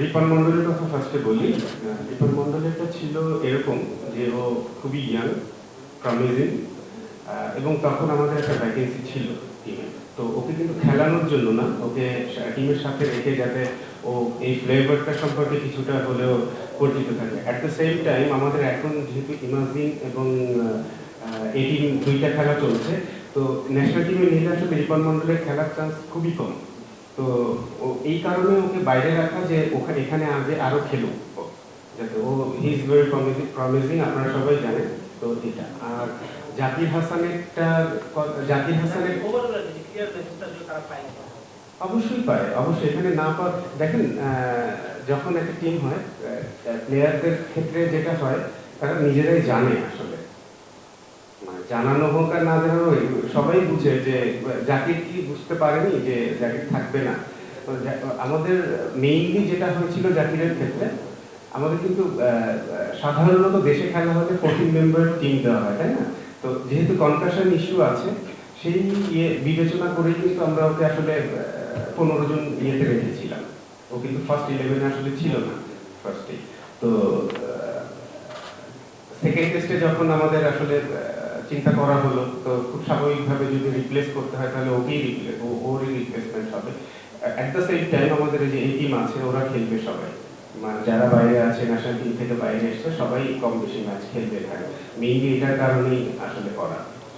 রিপন মন্ডলের কথা ফার্স্টে বলি। রিপন মন্ডলেরটা ছিল এরকম যে ও খুবই ইয়াং প্রমিজিং এবং তখন আমাদের একটা ভ্যাকেন্সি ছিল টিমে তো ওকে কিন্তু খেলানোর জন্য না, ওকে টিমের সাথে রেখে যাতে ও এই ফ্লেভারটা সম্পর্কে কিছুটা হলেও পরিচিত থাকে। অ্যাট দ্য সেম টাইম আমাদের এখন যেহেতু ইমাজিং এবং এই টিম দুইটা খেলা চলছে, তো ন্যাশনাল টিমে নিলে আসলে রিপন মন্ডলের খেলার চান্স খুবই কম। তো এই কারণে ওকে বাইরে রাখা যে ওখানে এখানে আগে আরও খেলুক। যাতে ও he is very promising promising আপনারা সবাই জানেন তো এটা আর জাকির হাসানেরটা জাকির হাসানের। অবশ্যই পায় অবশ্যই এখানে না পাওয়া দেখেন যখন একটা টিম হয় প্লেয়ারদের ক্ষেত্রে যেটা হয়, তারা নিজেরাই জানে আসলে জানানো হোক আর না জানানো হোক, সবাই বুঝে যে জাকির কি বুঝতে পারেনি যে জাকির থাকবে না। আমাদের মেইনলি যেটা হয়েছিল জাকিরের ক্ষেত্রে আমাদের কিন্তু সাধারণত দেশে খেলা হলে ফোরটিন মেম্বার টিম দেওয়া হয় তাই না? তো যেহেতু কনকাশন ইস্যু আছে সেই ইয়ে বিবেচনা করেই কিন্তু আমরা ওকে আসলে পনেরো জন ইয়েতে রেখেছিলাম। ও কিন্তু ফার্স্ট ইলেভেনে আসলে ছিল না ফার্স্টে তো সেকেন্ড টেস্টে যখন আমাদের আসলে চিন্তা করা হলো, তো খুব স্বাভাবিকভাবে যদি রিপ্লেস করতে হয়, তাহলে ওকেই রিপ্লেস ওরই রিপ্লেসমেন্ট হবে। অ্যাট দ্য সেম টাইম আমাদের যে এই টিম আছে, ওরা খেলবে সবাই। মানে যারা বাইরে আছে ন্যাশনাল টিম থেকে বাইরে এসছে সবাই কম বেশি ম্যাচ খেলবে এখানে। মেইনলি এটার কারণেই আসলে করা।